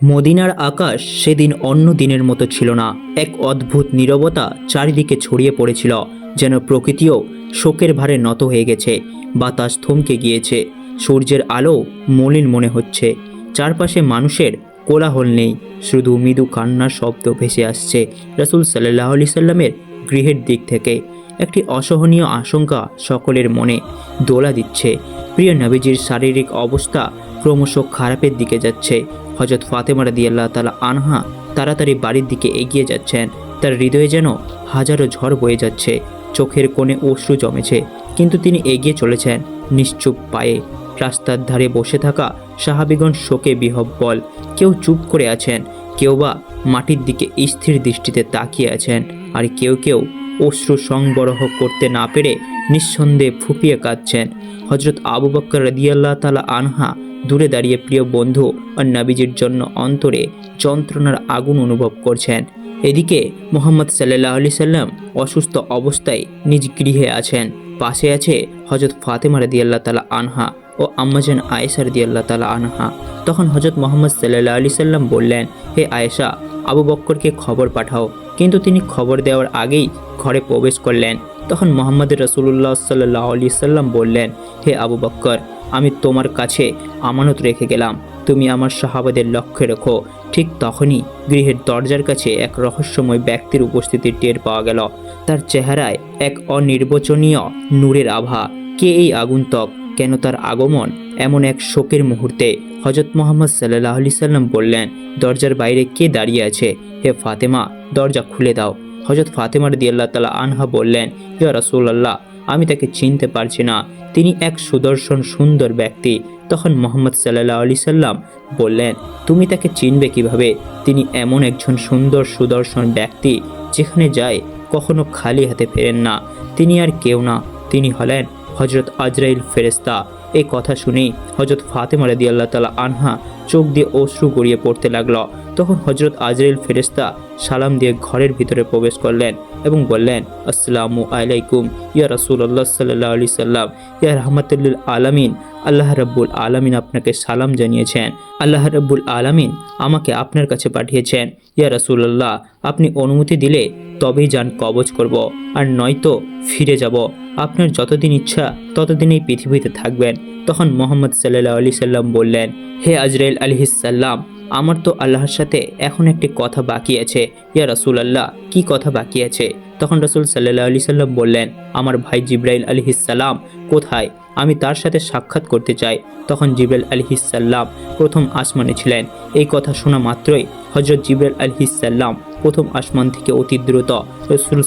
মদিনার আকাশ সেদিন অন্য দিনের মতো ছিল না। এক অদ্ভুত নীরবতা চারিদিকে ছড়িয়ে পড়েছিল, যেন প্রকৃতিও শোকের ভারে নত হয়ে গেছে, বাতাস থমকে গিয়েছে, সূর্যের আলো মলিন মনে হচ্ছে। চারপাশে মানুষের কোলাহল নেই, শুধু মৃদু কান্নার শব্দ ভেসে আসছে রসুল সাল্লাহ আলি সাল্লামের গৃহের দিক থেকে। একটি অসহনীয় আশঙ্কা সকলের মনে দোলা দিচ্ছে। প্রিয় নবীজির শারীরিক অবস্থা ক্রমশ খারাপের দিকে যাচ্ছে। হজরত ফাতেমা রাদি আল্লাহ তালা আনহা তাড়াতাড়ি বাড়ির দিকে এগিয়ে যাচ্ছেন। তার হৃদয়ে যেন হাজারো ঝড় বয়ে যাচ্ছে, চোখের কোণে অশ্রু জমেছে, কিন্তু তিনি এগিয়ে চলেছেন নিশ্চুপ পায়ে। রাস্তার ধারে বসে থাকা সাহাবিগণ শোকে বিহব্বল। কেউ চুপ করে আছেন, কেউ বা মাটির দিকে স্থির দৃষ্টিতে তাকিয়ে আছেন, আর কেউ কেউ অশ্রু সংবরহ করতে না পেরে নিঃসন্দেহে ফুপিয়ে কাঁদছেন। হজরত আবু বক্কর রদিয়াল্লাহ তালা আনহা দূরে দাঁড়িয়ে প্রিয় বন্ধু আর নাবিজির জন্য অন্তরে যন্ত্রণার আগুন অনুভব করছেন। এদিকে মোহাম্মদ সাল্লাহ আলি সাল্লাম অসুস্থ অবস্থায় নিজ গৃহে আছেন। পাশে আছে হজরত ফাতেমা রদিয়াল্লাহ তালা আনহা ও আম্মাজান আয়েশা রদিয়াল্লাহ তালা আনহা। তখন হজরত মোহাম্মদ সাল্লাহ আলি সাল্লাম বললেন, হে আয়েশা, আবু বক্করকে খবর পাঠাও। কিন্তু তিনি খবর দেওয়ার আগেই ঘরে প্রবেশ করলেন। তখন মোহাম্মদ রসুল্লাহ সাল্লাহ আলি সাল্লাম বললেন, হে আবু বক্কর আমি তোমার কাছে আমানত রেখে গেলাম। তুমি আমার সাহাবাদের লক্ষ্যে রেখো। ঠিক তখনই গৃহের দরজার কাছে এক রহস্যময় ব্যক্তির উপস্থিতি টের পাওয়া গেল। তার চেহারায় এক অনির্বচনীয় নূরের আভা। কে এই আগুন্তক? কেন তার আগমন? এমন এক শোকের মুহূর্তে হজরত মোহাম্মদ সাল্লাহ আলি সাল্লাম বললেন, দরজার বাইরে কে দাঁড়িয়ে আছে? হে ফাতেমা, দরজা খুলে দাও। হজরত ফাতেমার দিয়ে আল্লাহ তালা আনহা বললেন, ইয়া রাসূলুল্লাহ আমি তাকে চিনতে পারছি না। তিনি এক সুদর্শন সুন্দর ব্যক্তি। তখন মোহাম্মদ সাল্লাহ আলি সাল্লাম বললেন, তুমি তাকে চিনবে কীভাবে? তিনি এমন একজন সুন্দর সুদর্শন ব্যক্তি, যেখানে যায় কখনো খালি হাতে ফেরেন না। তিনি আর কেউ না। তিনি হলেন হজরত আজরাইল ফেরেস্তা এই কথা শুনেই হজরত ফাতেমা রাদি আল্লাহ তালা আনহা চোখ দিয়ে অশ্রু গড়িয়ে পড়তে লাগল। তখন হজরত আজরাইল ফেরেস্তা সালাম দিয়ে ঘরের ভিতরে প্রবেশ করলেন এবং বললেন, আসসালামু আলাইকুম, ইয়া রাসূলুল্লাহ সাল্লাহ আলি সাল্লাম, ইয়া রহমতুল্লিল আলামিন, আল্লাহ রাব্বুল আলামিন আপনাকে সালাম জানিয়েছেন। আল্লাহ রাব্বুল আলামিন আমাকে আপনার কাছে পাঠিয়েছেন। ইয়া রাসূলুল্লাহ, আপনি অনুমতি দিলে তবেই যান কবজ করব, আর নয়তো ফিরে যাব। আপনার যতদিন ইচ্ছা ততদিন এই পৃথিবীতে থাকবেন। তখন মোহাম্মদ সাল্লাহ আলি সাল্লাম বললেন, হে আজরাইল আলহিসাল্লাম আমার তো আল্লাহর সাথে এখন একটি কথা বাকি আছে। ইয়া রাসুল আল্লাহ কি কথা বাকি আছে? তখন রসুল সাল্লাহ আলি সাল্লাম বললেন, আমার ভাই জিব্রাইল আলহিসাল্লাম কোথায়? আমি তার সাথে সাক্ষাৎ করতে চাই। তখন জিব্রাইল আলহিসাল্লাম প্রথম আসমানে ছিলেন। এই কথা শোনা মাত্রই হজরত জিব্রাইল আলহিসাল্লাম প্রথম আসমান থেকে অতি দ্রুত রসুল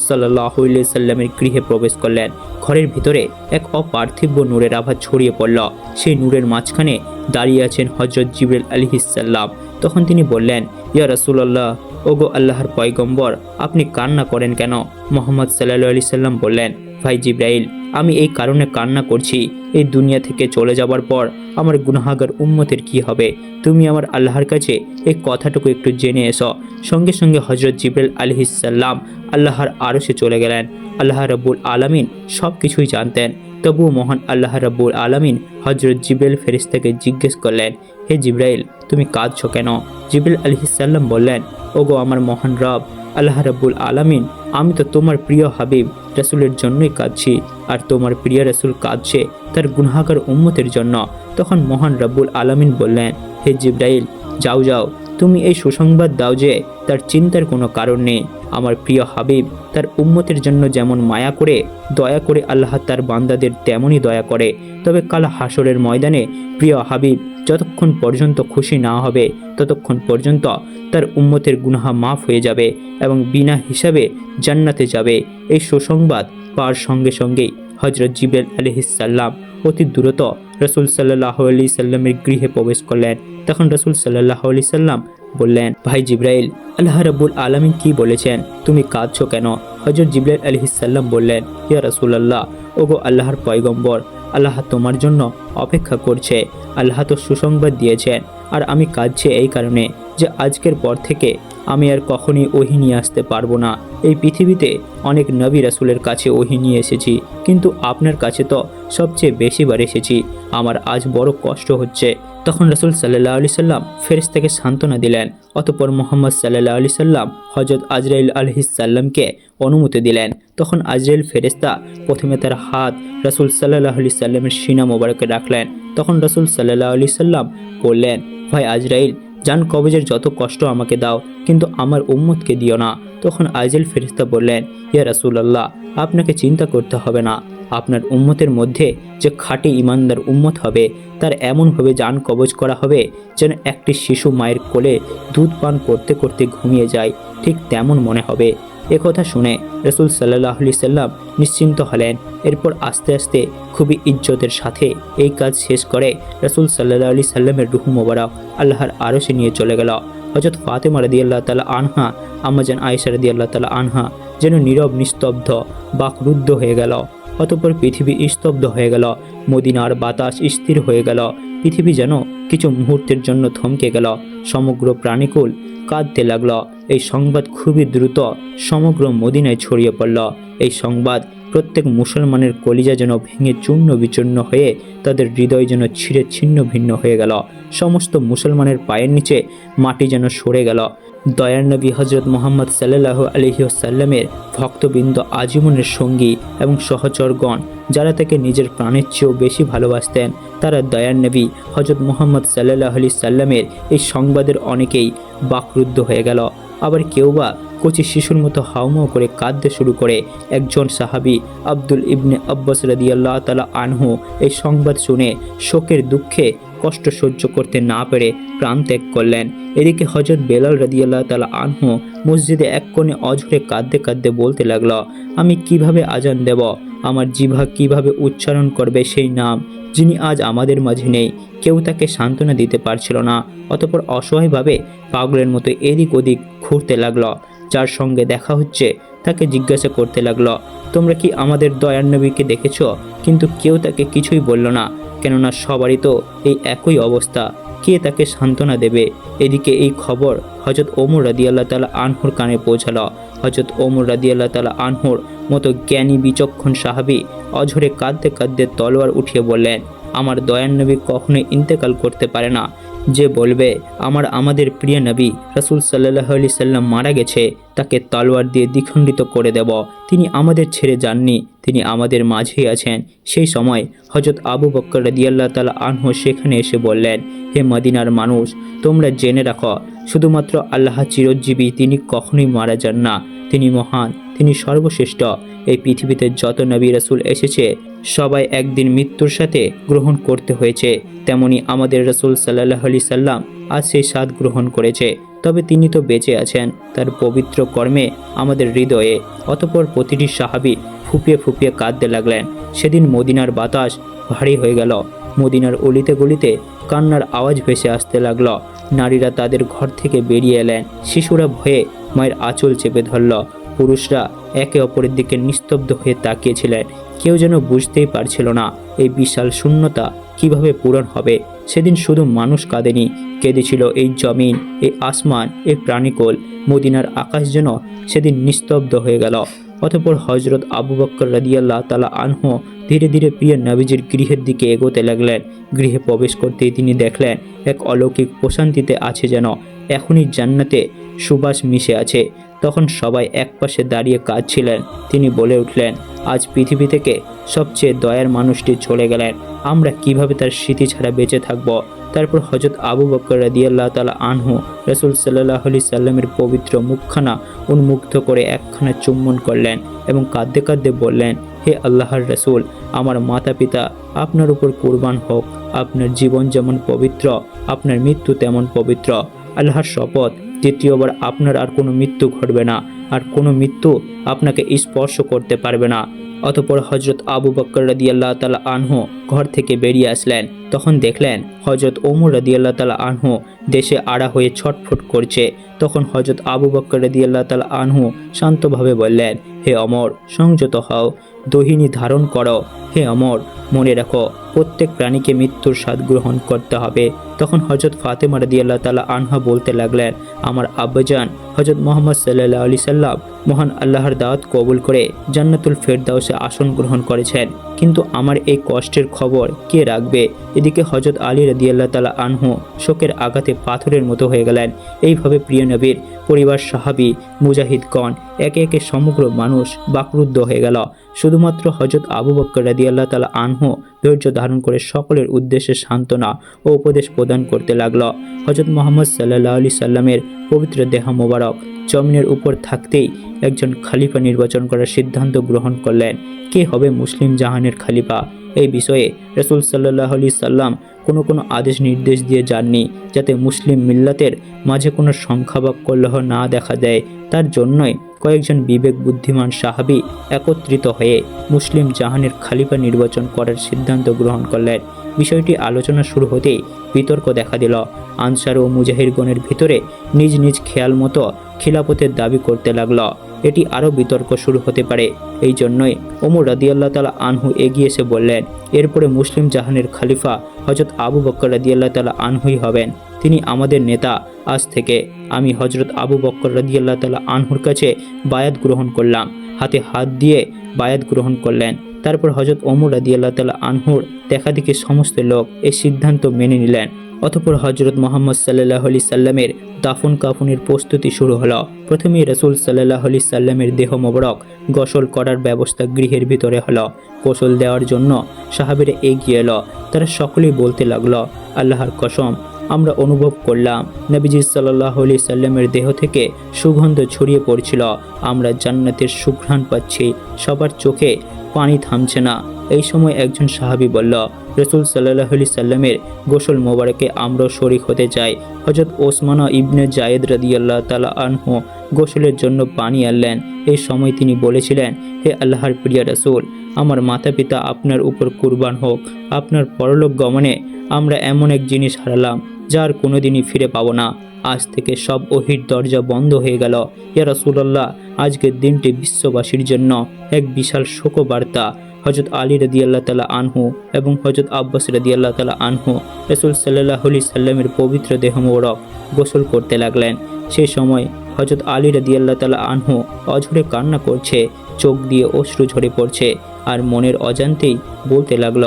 গৃহে প্রবেশ করলেন। ঘরের ভিতরে এক অপার্থিব্য নূরের আভা ছড়িয়ে পড়ল। সেই নূরের মাঝখানে দাঁড়িয়ে আছেন হজরত জিবরেল আলহিসাল্লাম তখন তিনি বললেন, ইয়া রসুল্লাহ ওগো আল্লাহর পয়গম্বর, আপনি কান্না করেন কেন? মোহাম্মদ সাল্লাহ আলি সাল্লাম বললেন, ভাই জিব্রাইল আমি এই কারণে কান্না করছি। এই দুনিয়া থেকে চলে যাবার পর আমার গুনাহাগার উম্মতের কি হবে? তুমি আমার আল্লাহর কাছে এই কথাটুকু একটু জেনে এসো। সঙ্গে সঙ্গে হজরত জিব্রাইল আলহিসাল্লাম আল্লাহর আরশে চলে গেলেন। আল্লাহ রব্বুল আলামিন সব কিছুই জানতেন। তবুও মহান আল্লাহ রব্বুল আলামিন হজরত জিব্রাইল ফেরিস্তাকে জিজ্ঞেস করলেন, হে জিব্রাইল, তুমি কাঁদছ কেন? জিব্রাইল আলহিসাল্লাম বললেন, ওগো আমার মহান রব আল্লাহ রাব্বুল আলামিন, আমি তো তোমার প্রিয় হাবিব, রাসুলের জন্যই কাঁদছি। আর তোমার প্রিয় রাসুল কাঁদছে তার গুনাহাগার উম্মতের জন্য। তখন মহান রব্বুল আলামিন বললেন, হে জিব্রাইল, যাও যাও। তুমি এই সুসংবাদ দাও যে তার চিন্তার কোনো কারণ নেই। আমার প্রিয় হাবিব, তার উম্মতের জন্য যেমন মায়া করে, দয়া করে আল্লাহ তার বান্দাদের তেমনই দয়া করে। তবে কাল হাসরের ময়দানে, প্রিয় হাবিব, যতক্ষণ পর্যন্ত খুশি না হবে, ততক্ষণ পর্যন্ত তার উম্মতের গুনাহা মাফ হয়ে যাবে এবং বিনা হিসাবে জান্নাতে যাবে। এই সুসংবাদ পাওয়ার সঙ্গে সঙ্গেই হজরত জিবেল আলহিসাল্লাম অতি দ্রুত রসুল সাল্লাহ আলি সাল্লামের গৃহে প্রবেশ করলেন। তখন রসুল সাল্লাহ আলি সাল্লাম বললেন, ভাই জিব্রাইল, আল্লাহ রব্বুল আলমিন কি বলেছেন? তুমি কাঁদছো কেন? হজরত জিব্রাইল আলহিসাল্লাম বললেন, ইয়া রসুলাল্লাহ, ওগো আল্লাহর পয়গম্বর, আল্লাহ তোমার জন্য অপেক্ষা করছে, আল্লাহ তো সুসংবাদ দিয়েছেন, আর আমি কাঁদছি এই কারণে যে আজকের পর থেকে আমি আর কখনই ওহি নিয়ে আসতে পারব না। এই পৃথিবীতে অনেক নবী রাসুলের কাছে ওহি নিয়ে এসেছি, কিন্তু আপনার কাছে তো সবচেয়ে বেশিবার এসেছি। আমার আজ বড় কষ্ট হচ্ছে রসুল সাল্লাহ আলি সাল্লাম ফেরেশতাকে সান্ত্বনা দিলেন, অতপর মোহাম্মদ সাল্লাহ আলি সাল্লাম হজরত আজরাইল আলহিসাল্লামকে অনুমতি দিলেন। তখন আজরাইল ফেরেশতা প্রথমে তার হাত রসুল সাল্লাহ আলি সাল্লামের সিনা মোবারকে রাখলেন। তখন রসুল সাল্লাহ আলি সাল্লাম বললেন, ভাই আজরাইল জান কবজের যত কষ্ট আমাকে দাও, কিন্তু আমার উম্মতকে দিও না। তখন আইজেল ফেরিস্তা বললেন, ইয়া রাসুলাল্লাহ, আপনাকে চিন্তা করতে হবে না। আপনার উম্মতের মধ্যে যে খাঁটি ইমানদার উম্মত হবে, তার এমনভাবে যান কবজ করা হবে যেন একটি শিশু মায়ের কোলে দুধ পান করতে করতে ঘুমিয়ে যায়। ঠিক তেমন মনে হবে। একথা শুনে রসুল সাল্লাহ আলি সাল্লাম নিশ্চিন্ত হলেন। এরপর আস্তে আস্তে খুবই ইজ্জতের সাথে এই কাজ শেষ করে রসুল সাল্লাহ আলি সাল্লামের রুহু মোবারক আল্লাহর আরশে নিয়ে চলে গেল। হজরত ফাতেমা রদি আল্লাহ তালা আনহা আম্মাজান আয়েশা রদি আল্লাহ তালা আনহা যেন নীরব, নিস্তব্ধ, বাকরুদ্ধ হয়ে গেল। অতপর পৃথিবী স্তব্ধ হয়ে গেল, মদিনার বাতাস স্থির হয়ে গেল। পৃথিবী যেন কিছু মুহূর্তের জন্য থমকে গেল, সমগ্র প্রাণীকুল কাঁদতে লাগল। এই সংবাদ খুবই দ্রুত সমগ্র মদিনায় ছড়িয়ে পড়ল। এই সংবাদ প্রত্যেক মুসলমানের কলিজা যেন ভেঙে চূর্ণ বিচূর্ণ হয়ে তাদের হৃদয় যেন ছিঁড়ে ছিন্ন ভিন্ন হয়ে গেল। সমস্ত মুসলমানের পায়ের নিচে মাটি যেন সরে গেল। দয়ার নবী হজরত মোহাম্মদ সাল্লাহ আলহিউসাল্লামের ভক্তবৃন্দ আজীবনের সঙ্গী এবং সহচরগণ, যারা তাকে নিজের প্রাণের চেয়েও বেশি ভালোবাসতেন, তারা দয়ার নবী হজরত মোহাম্মদ সাল্লাহ আলি সাল্লামের এই সংবাদের অনেকেই বাকরুদ্ধ হয়ে গেল। আবার কেউ বা কচি শিশুর মতো হাউমাউ করে কাঁদতে শুরু করে। একজন সাহাবি আব্দুল ইবনে আব্বাস রাদিয়াল্লাহ তালা আনহু এই সংবাদ শুনে শোকের দুঃখে কষ্ট সহ্য করতে না পেরে প্রাণ ত্যাগ করলেন। এদিকে হজরত বেলাল রাদিয়াল্লাহ তালা আনহু মসজিদে এক কোণে অঝরে কাঁদতে কাঁদতে বলতে লাগল, আমি কীভাবে আজান দেব? আমার জিভা কীভাবে উচ্চারণ করবে সেই নাম যিনি আজ আমাদের মাঝে নেই। কেউ তাকে সান্ত্বনা দিতে পারছিল না। অতপর অসহায়ভাবে পাগলের মতো এদিক ওদিক ঘুরতে লাগল। যার সঙ্গে দেখা হচ্ছে, তাকে জিজ্ঞাসা করতে লাগল, তোমরা কি আমাদের দয়ার নবীকে দেখেছ? কিন্তু কেউ তাকে কিছুই বলল না। কেননা সবারই তো এই একই অবস্থা। কে তাকে সান্ত্বনা দেবে? এদিকে এই খবর হজরত ওমর রাদিয়াল্লাহ তালা আনহুর কানে পৌঁছাল। হজরত ওমর রাদিয়াল্লাহ তালা আনহুর মতো জ্ঞানী, বিচক্ষণ সাহাবি অঝরে কাঁদতে কাঁদতে তলোয়ার উঠিয়ে বললেন, আমার দয়ান নবী কখনোই ইন্তেকাল করতে পারে না। যে বলবে, আমার, আমাদের প্রিয় নবী রাসুল সাল্লাহ আলি সাল্লাম মারা গেছে, তাকে তলোয়ার দিয়ে দ্বিখণ্ডিত করে দেব। তিনি আমাদের ছেড়ে যাননি, তিনি আমাদের মাঝেই আছেন। সেই সময় হজরত আবু বক্কর রদিয়াল্লাহ তালা আনহু সেখানে এসে বললেন, হে মদিনার মানুষ, তোমরা জেনে রাখো, শুধুমাত্র আল্লাহ চিরজীবী তিনি কখনোই মারা যান না। তিনি মহান, তিনি সর্বশ্রেষ্ঠ। এই পৃথিবীতে যত নবী রাসুল এসেছে সবাই একদিন মৃত্যুর সাথে গ্রহণ করতে হয়েছে। তেমনি আমাদের রসুল সাল্লাহ আলি সাল্লাম আজ সেই স্বাদ গ্রহণ করেছে। তবে তিনি তো বেঁচে আছেন। তার পবিত্র কর্মে আমাদের হৃদয়ে অতপর প্রতিটি সাহাবি ফুপিয়ে ফুপিয়ে কাঁদতে লাগলেন। সেদিন মদিনার বাতাস ভারী হয়ে গেল। মদিনার অলিতে গলিতে কান্নার আওয়াজ ভেসে আসতে লাগল। নারীরা তাদের ঘর থেকে বেরিয়ে এলেন। শিশুরা ভয়ে মায়ের আঁচল চেপে ধরল। পুরুষরা একে অপরের দিকে নিস্তব্ধ হয়ে তাকিয়েছিলেন। কেউ যেন বুঝতেই পারছিল না এই বিশাল শূন্যতা কীভাবে পূরণ হবে। সেদিন শুধু মানুষ কাঁদেনি, কেঁদেছিল এই জমিন, এই আসমান, এই প্রাণীকোল। মদিনার আকাশ যেন সেদিন নিস্তব্ধ হয়ে গেল। অতপর হজরত আবু বক্কর রাদিয়াল্লাহ তালা আনহু ধীরে ধীরে প্রিয় নবীজির গৃহের দিকে এগোতে লাগলেন। গৃহে প্রবেশ করতেই তিনি দেখলেন, এক অলৌকিক প্রশান্তিতে আছে যেন। এখনই জান্নাতে সুবাস মিশে আছে। তখন সবাই একপাশে দাঁড়িয়ে কাঁদছিলেন। তিনি বলে উঠলেন, আজ পৃথিবী থেকে সবচেয়ে দয়ার মানুষটি চলে গেলেন। আমরা কীভাবে তার স্মৃতি ছাড়া বেঁচে থাকব? তারপর হজরত আবু বকর রাদিয়াল্লাহ তালা আনহু রসুল সাল্লাহ আলি সাল্লামের পবিত্র মুখখানা উন্মুগ্ধ করে একখানা চুম্বন করলেন এবং কাঁদতে কাঁদতে বললেন, হে আল্লাহর রসুল, আমার মাতা পিতা আপনার উপর কোরবান হোক। আপনার জীবন যেমন পবিত্র, আপনার মৃত্যু তেমন পবিত্র। আল্লাহর শপথ দ্বিতীয়বার আপনার আর কোনো মৃত্যু ঘটবে না, আর কোনো মৃত্যু আপনাকে স্পর্শ করতে পারবে না। অতপর হজরত আবু বক্কর রাদিয়াল্লাহ তালা আনহু ঘর থেকে বেরিয়ে আসলেন। তখন দেখলেন হজরত ওমর রাদিয়াল্লাহ তালা আনহু দেশে আড়া হয়ে ছটফট করছে। তখন হজরত আবু বক্কর রাদিয়াল্লাহ তালা আনহু শান্তভাবে বললেন, হে অমর, সংযত হও। দহিনী ধারণ করো। হে অমর, মনে রাখো প্রত্যেক প্রাণীকে মৃত্যুর স্বাদ গ্রহণ করতে হবে। তখন হজরত ফাতেমা রাদি আল্লাহ তালা আনহা বলতে লাগলেন, আমার আব্বাজান হজরত মোহাম্মদ সাল্লাহ আলি সাল্লাম মহান আল্লাহর দাওয়াত কবুল করে জান্নাতুল ফেরদাউসে আসন গ্রহণ করেছেন। কিন্তু আমার এই কষ্টের খবর কে রাখবে? এদিকে হজরত আলী রাদি আল্লাহ তালা আনহু শোকের আঘাতে পাথরের মতো হয়ে গেলেন। এইভাবে প্রিয় নবীর পরিবার সাহাবি, মুজাহিদগণ, একে একে সমগ্র মানুষ বাকরুদ্ধ হয়ে গেল। শুধুমাত্র হজরত আবু বক্কর রাদি আল্লাহ তালা আনহু ধৈর্য ধারণ করে সকলের উদ্দেশ্যে সান্ত্বনা ও উপদেশ প্রদান করতে লাগল। হজরত মোহাম্মদ সাল্লাহ আলি সাল্লামের পবিত্র দেহ মোবারক জমিনের উপর থাকতেই একজন খালিফা নির্বাচন করার সিদ্ধান্ত গ্রহণ করলেন। কে হবে মুসলিম জাহানের খালিফা? এই বিষয়ে রসুল সাল্লাহ আলি সাল্লাম কোনো কোনো আদেশ নির্দেশ দিয়ে যাননি যাতে মুসলিম মিল্লাতের মাঝে কোনো সংখ্যা বা কলহ না দেখা দেয়। তার জন্যই কয়েকজন বিবেক বুদ্ধিমান সাহাবি একত্রিত হয়ে মুসলিম জাহানের খালিফা নির্বাচন করার সিদ্ধান্ত গ্রহণ করলেন। বিষয়টি আলোচনা শুরু হতেই বিতর্ক দেখা দিল। আনসার ও মুজাহিরগণের ভিতরে নিজ নিজ খেয়াল মতো খিলাফতের দাবি করতে লাগল। এটি আরও বিতর্ক শুরু হতে পারে। এই জন্যই ওমর রাদিয়াল্লাহ তালা আনহু এগিয়ে এসে বললেন, এরপরে মুসলিম জাহানের খালিফা হজরত আবু বক্কর রাদিয়াল্লাহ তালা আনহুই হবেন। তিনি আমাদের নেতা। আজ থেকে আমি হজরত আবু বক্কর রাদিয়াল্লাহ তালা আনহুর কাছে বায়াত গ্রহণ করলাম। হাতে হাত দিয়ে বায়াত গ্রহণ করলেন। তারপর হজরত ওমর রাদিয়াল্লাহ তালা আনহুর দেখা দেখি সমস্ত লোক এই সিদ্ধান্ত মেনে নিলেন। অতপর হজরত মোহাম্মদ সাল্লাহ আলি সাল্লামের দাফন কাফনের প্রস্তুতি শুরু হলো। প্রথমেই রসুল সাল্লাহ আলি সাল্লামের দেহ মোবারক গোসল করার ব্যবস্থা গৃহের ভিতরে হলো। গোসল দেওয়ার জন্য সাহাবেরা এগিয়ে এলো, তারা সকলেই বলতে লাগল, আল্লাহর কসম, আমরা অনুভব করলাম, নবীজি সাল্লাহ আলি সাল্লামের দেহ থেকে সুগন্ধ ছড়িয়ে পড়ছিল, আমরা জান্নাতের সুঘ্রাণ পাচ্ছি, সবার চোখে পানি থামছে না। এই সময় একজন সাহাবি বলল রসুল সাল্লাহ আলি সাল্লামের গোসল মোবারকে আমরাও শরিক হতে চাই। হজরত ওসমানা ইবনে জায়েদ রাদিয়াল্লাহ তালা আনহু গোসলের জন্য পানি আনলেন। এই সময় তিনি বলেছিলেন, হে আল্লাহর প্রিয়া রসুল, আমার মাতা পিতা আপনার উপর কুরবান হোক। আপনার পরলোক গমনে আমরা এমন এক জিনিস হারালাম, যার কোনোদিনই ফিরে পাবো না। আজ থেকে সব ওহির দরজা বন্ধ হয়ে গেল। ইয়া রসুল্লাহ আজকের দিনটি বিশ্ববাসীর জন্য এক বিশাল শোকবার্তা। হজরত আলী রদিয়াল্লাহ তালা আনহু এবং হজরত আব্বাস রদিয়াল্লাহ তালা আনহু রসুল সাল্লাহ আলি সাল্লামের পবিত্র দেহ মোরক গোসল করতে লাগলেন। সেই সময় হজরত আলী রদিয়াল্লাহ তালা আনহু অঝরে কান্না করছে, চোখ দিয়ে অশ্রু ঝরে পড়ছে আর মনের অজান্তেই বলতে লাগল,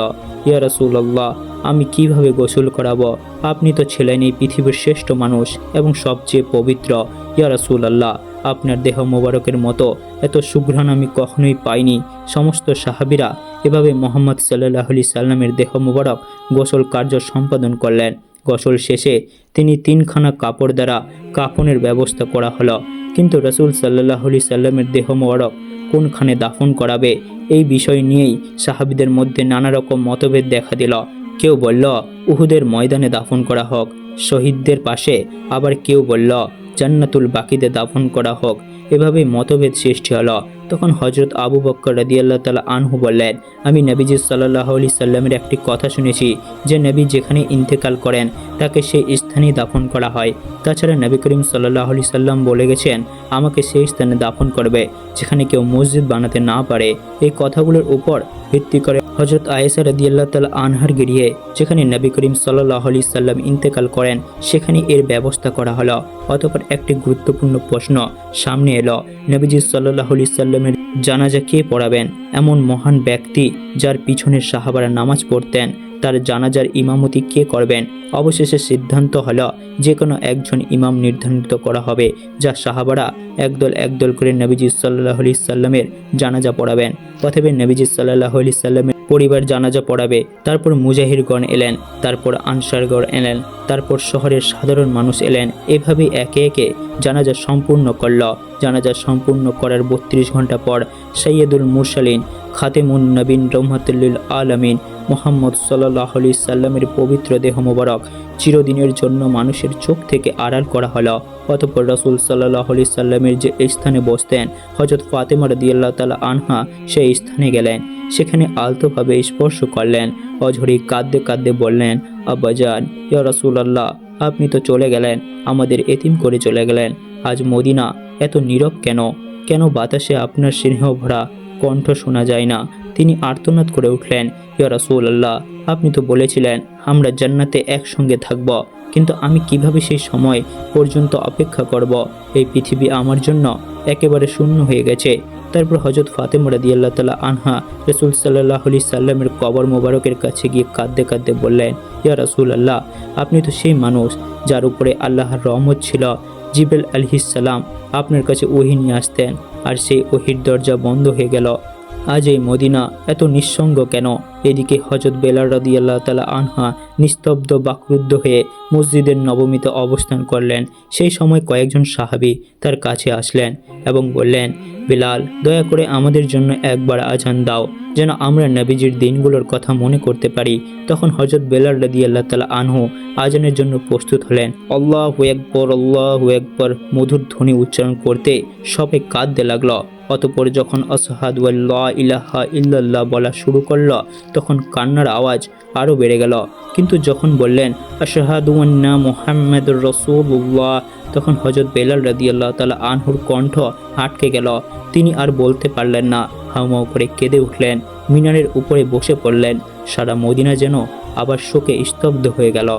ইয়া রসুল্লাহ আমি কীভাবে গোসল করাবো? আপনি তো ছিলেন এই পৃথিবীর শ্রেষ্ঠ মানুষ এবং সবচেয়ে পবিত্র। ইয়া রসুল্লাহ আপনার দেহ মোবারকের মতো। এত সুঘ্রাণ আমি কখনোই পাইনি। সমস্ত সাহাবিরা এভাবে মোহাম্মদ সাল্লাহ আলি সাল্লামের দেহ মোবারক গোসল কার্য সম্পাদন করলেন। গোসল শেষে তিনি তিনখানা কাপড় দ্বারা কাফনের ব্যবস্থা করা হলো। কিন্তু রসুল সাল্লাহ আলি সাল্লামের দেহ মোবারক কোনখানে দাফন করাবে, এই বিষয় নিয়েই সাহাবিদের মধ্যে নানা রকম মতভেদ দেখা দিল। কেউ বলল, উহুদের ময়দানে দাফন করা হোক। শহীদদের পাশে আবার কেউ বলল জান্নাতুল বাকিতে দাফন করা হোক। এভাবে মতভেদ সৃষ্টি হলো। তখন হজরত আবু বক্কর রাদিয়াল্লাহ তালা আনহু বললেন, আমি নবীজি সাল্লাহ আলি সাল্লামের একটি কথা শুনেছি। যে নবী যেখানে ইন্তেকাল করেন, তাকে সেই স্থানেই দাফন করা হয়। তাছাড়া নবী করিম সাল্লাহ আলি সাল্লাম বলে গেছেন আমাকে সেই স্থানে দাফন করবে, যেখানে কেউ মসজিদ বানাতে না পারে। এই কথাগুলোর উপর ভিত্তি করে হজরত আয়েসা রাদিয়াল্লাহ তালা আনহার গিরিয়ে যেখানে নবী করিম সাল্লাহ আলি সাল্লাম ইন্তেকাল করেন, সেখানে এর ব্যবস্থা করা হলো। অতপর একটি গুরুত্বপূর্ণ প্রশ্ন সামনে এলো, নবীজি সাল্লাহ আলি সাল্লামের জানাজা কে পড়াবেন? এমন মহান ব্যক্তি যার পিছনে সাহাবারা নামাজ পড়তেন তার জানাজার ইমামতি কে করবেন? অবশেষে সিদ্ধান্ত হল যে কোনো একজন ইমাম নির্ধারিত করা হবে, যা সাহাবারা একদল একদল করে নবীজি সাল্লাহ আলি সাল্লামের জানাজা পড়াবেন। অথবা নবীজি সাল্লাহ আলি সাল্লামের পরিবার জানাজা পড়াবে। তারপর মুজাহিরগণ এলেন, তারপর আনসারগণ এলেন, তারপর শহরের সাধারণ মানুষ এলেন। এভাবে একে একে জানাজা সম্পূর্ণ করল। জানাজা সম্পূর্ণ করার বত্রিশ ঘণ্টা পর সৈয়দুল মুরসালিন খাতেমুন নবীন রহমতুল্লিল আলমিন মোহাম্মদ সাল্লাহ আলি সাল্লামের পবিত্র দেহ মোবারক চিরদিনের জন্য মানুষের চোখ থেকে আড়াল করা হলো। অতপর রসুল সাল্লাহ আলি সাল্লামের যে স্থানে বসতেন হজরত ফাতেমা রদিয়াল্লাহ তালা আনহা সেই স্থানে গেলেন। সেখানে আলতোভাবে স্পর্শ করলেন। অঝরি কাঁদতে কাঁদতে বললেন আব্বাজান ইয়া রসুলাল্লাহ, আপনি তো চলে গেলেন, আমাদের এতিম করে চলে গেলেন। আজ মদিনা এত নীরব কেন? কেন বাতাসে আপনার স্নেহ ভরা? কণ্ঠ শোনা যায় না। তিনি আর্তনাদ করে উঠলেন, ইয়া রাসূল আল্লাহ আপনি তো বলেছিলেন আমরা জান্নাতে একসঙ্গে থাকব, কিন্তু আমি কীভাবে সেই সময় পর্যন্ত অপেক্ষা করব? এই পৃথিবী আমার জন্য একেবারে শূন্য হয়ে গেছে। তারপর হজরত ফাতেমা রাদি আল্লাহ তালা আনহা রসুল সাল্লাহ আলি সাল্লামের কবর মোবারকের কাছে গিয়ে কাঁদতে কাঁদতে বললেন, ইয়া রাসুল আল্লাহ আপনি তো সেই মানুষ যার উপরে আল্লাহর রহমত ছিল জিবেল আলহিসাল্লাম আপনার কাছে ওহি নিয়ে আসতেন, আর সেই ওহির দরজা বন্ধ হয়ে গেল। আজ এই মদিনা এত নিঃসঙ্গ কেন? এদিকে হজরত বেলার রাদি আল্লাহ তালা আনহা নিস্তব্ধ, বাকরুদ্ধ হয়ে মসজিদের নবমীতে অবস্থান করলেন। সেই সময় কয়েকজন সাহাবী তার কাছে আসলেন এবং বললেন, বিলাল, দয়া করে আমাদের জন্য একবার আজান দাও, যেন আমরা নবীজির দিনগুলোর কথা মনে করতে পারি। তখন হজরত বেলাল রাদি আল্লাহ তালা আনহু আজানের জন্য প্রস্তুত হলেন। আল্লাহ একবর আল্লাহ একবর মধুর ধ্বনি উচ্চারণ করতে সবে কাঁদতে লাগল। অতপর যখন ওয়াল্লাহ ইলাহা ইল্লাল্লাহ বলা শুরু করল তখন কান্নার আওয়াজ আরও বেড়ে গেল। কিন্তু যখন বললেন আশাহাদুয়ান্না মোহাম্মদ রসুল্লাহ তখন হজরত বেলাল রাদিয়াল্লাহ তালা আনহুর কণ্ঠ আটকে গেল। তিনি আর বলতে পারলেন না হাউমাউ করে কেঁদে উঠলেন, মিনারের উপরে বসে পড়লেন। সারা মদিনা যেন আবার শোকে স্তব্ধ হয়ে গেল।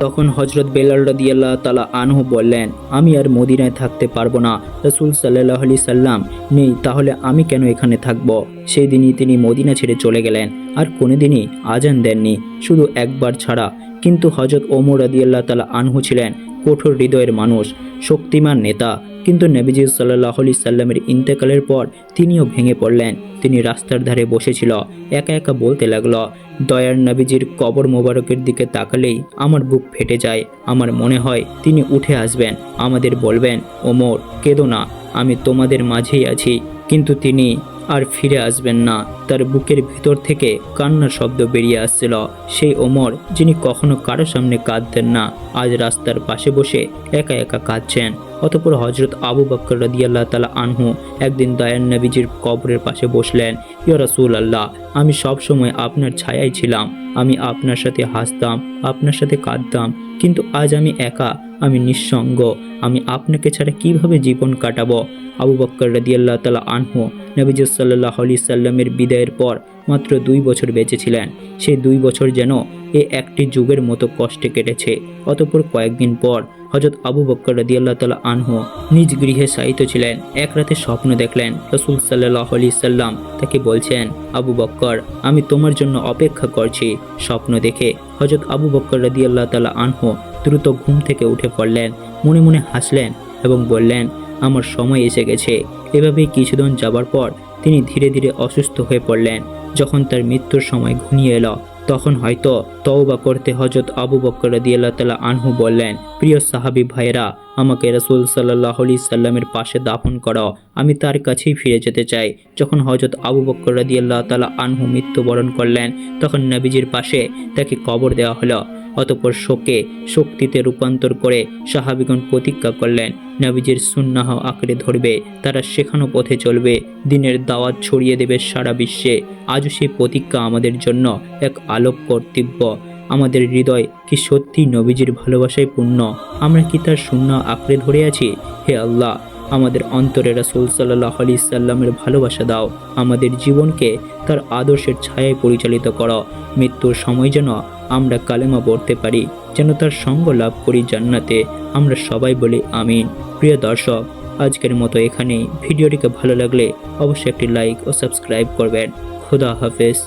তখন হজরত বেলাল রদিয়াল্লাহ তালা আনহু বললেন, আমি আর মদিনায় থাকতে পারব না। রসুল সাল্লাহ আলি সাল্লাম নেই, তাহলে আমি কেন এখানে থাকব? সেই দিনই তিনি মদিনা ছেড়ে চলে গেলেন। আর কোনোদিনই আজান দেননি, শুধু একবার ছাড়া। কিন্তু হজরত ওমর রদিয়াল্লাহ তালা আনহু ছিলেন কঠোর হৃদয়ের মানুষ, শক্তিমান নেতা। কিন্তু নবীজি সাল্লাহ আলি সাল্লামের ইন্তেকালের পর তিনিও ভেঙে পড়লেন। তিনি রাস্তার ধারে বসেছিল, একা একা বলতে লাগল, দয়ার নবীজির কবর মোবারকের দিকে তাকালেই আমার বুক ফেটে যায়। আমার মনে হয় তিনি উঠে আসবেন। আমাদের বলবেন, ওমর, কেঁদো না, আমি তোমাদের মাঝেই আছি। কিন্তু তিনি আর ফিরে আসবেন না তার বুকের ভিতর থেকে কান্নার শব্দ বেরিয়ে আসছিল। সেই ওমর, যিনি কখনো কারও সামনে কাঁদতেন না, আজ রাস্তার পাশে বসে একা একা কাঁদছেন। অতপর হজরত আবু বক্কর রদিয়াল্লাহ তালা আনহু একদিন দয়ান নবীজির কবরের পাশে বসলেন, ইয়া রাসূল আল্লাহ আমি সব সময় আপনার ছায়ায় ছিলাম। আমি আপনার সাথে হাসতাম, আপনার সাথে কাঁদতাম, কিন্তু আজ আমি একা, আমি নিঃসঙ্গ। আমি আপনাকে ছাড়া কীভাবে জীবন কাটাবো? আবু বক্কর রদিয়াল্লাহ তালা আনহু নবীজ সাল্লাহ আলি সাল্লামের বিদায়ের পর মাত্র দুই বছর বেঁচেছিলেন সেই দুই বছর যেন এ একটি যুগের মতো কষ্টে কেটেছে। অতপর কয়েকদিন পর হজরত আবু বক্কর রদিয়াল্লাহ তালা আনহু নিজ গৃহে শায়িত ছিলেন। এক রাতে স্বপ্ন দেখলেন, রসুল সাল্লাহ আলি সাল্লাম তাকে বলছেন, আবু বক্কর আমি তোমার জন্য অপেক্ষা করছি। স্বপ্ন দেখে হজরত আবু বক্কর রদিয়াল্লাহ তালা আনহু দ্রুত ঘুম থেকে উঠে পড়লেন, মনে মনে হাসলেন এবং বললেন, আমার সময় এসে গেছে। এভাবেই কিছুদিন যাবার পর তিনি ধীরে ধীরে অসুস্থ হয়ে পড়লেন। যখন তার মৃত্যুর সময় ঘনিয়ে এলো, তখন হয়তো তওবা করতে হজরত আবু বক্কর রাদিয়াল্লাহু তাআলা আনহু বললেন, প্রিয় সাহাবী ভাইয়েরা, আমাকে রাসূল সাল্লাল্লাহু আলাইহি সাল্লামের পাশে দাফন করো। আমি তার কাছেই ফিরে যেতে চাই। যখন হজরত আবু বক্কর রাদিয়াল্লাহু তালা আনহু মৃত্যুবরণ করলেন, তখন নবীজির পাশে তাকে কবর দেওয়া হলো। অতপর শোকে শক্তিতে রূপান্তর করে সাহাবিগণ প্রতিজ্ঞা করলেন, নবীজির সুন্নাহ আঁকড়ে ধরবে, তারা শেখানো পথে চলবে, দিনের দাওয়াত ছড়িয়ে দেবে সারা বিশ্বে। আজও সেই প্রতিজ্ঞা আমাদের জন্য এক আলোক কর্তব্য আমাদের হৃদয় কি সত্যি নবীজির ভালোবাসায় পূর্ণ? আমরা কি তার শূন্য আঁকড়ে ধরে আছি? হে আল্লাহ আমাদের অন্তরে রাসুল সাল্লাহ আলি সাল্লামের ভালোবাসা দাও। আমাদের জীবনকে তার আদর্শের ছায়ায় পরিচালিত করো। মৃত্যুর সময় যেন আমরা কালেমা পড়তে পারি, যেন তার সঙ্গ লাভ করি জান্নাতে। আমরা সবাই বলি আমিন। প্রিয় দর্শক, আজকের মতো এখানেই। ভিডিওটিকে ভালো লাগলে অবশ্যই একটি লাইক ও সাবস্ক্রাইব করবেন। খুদা হাফেজ।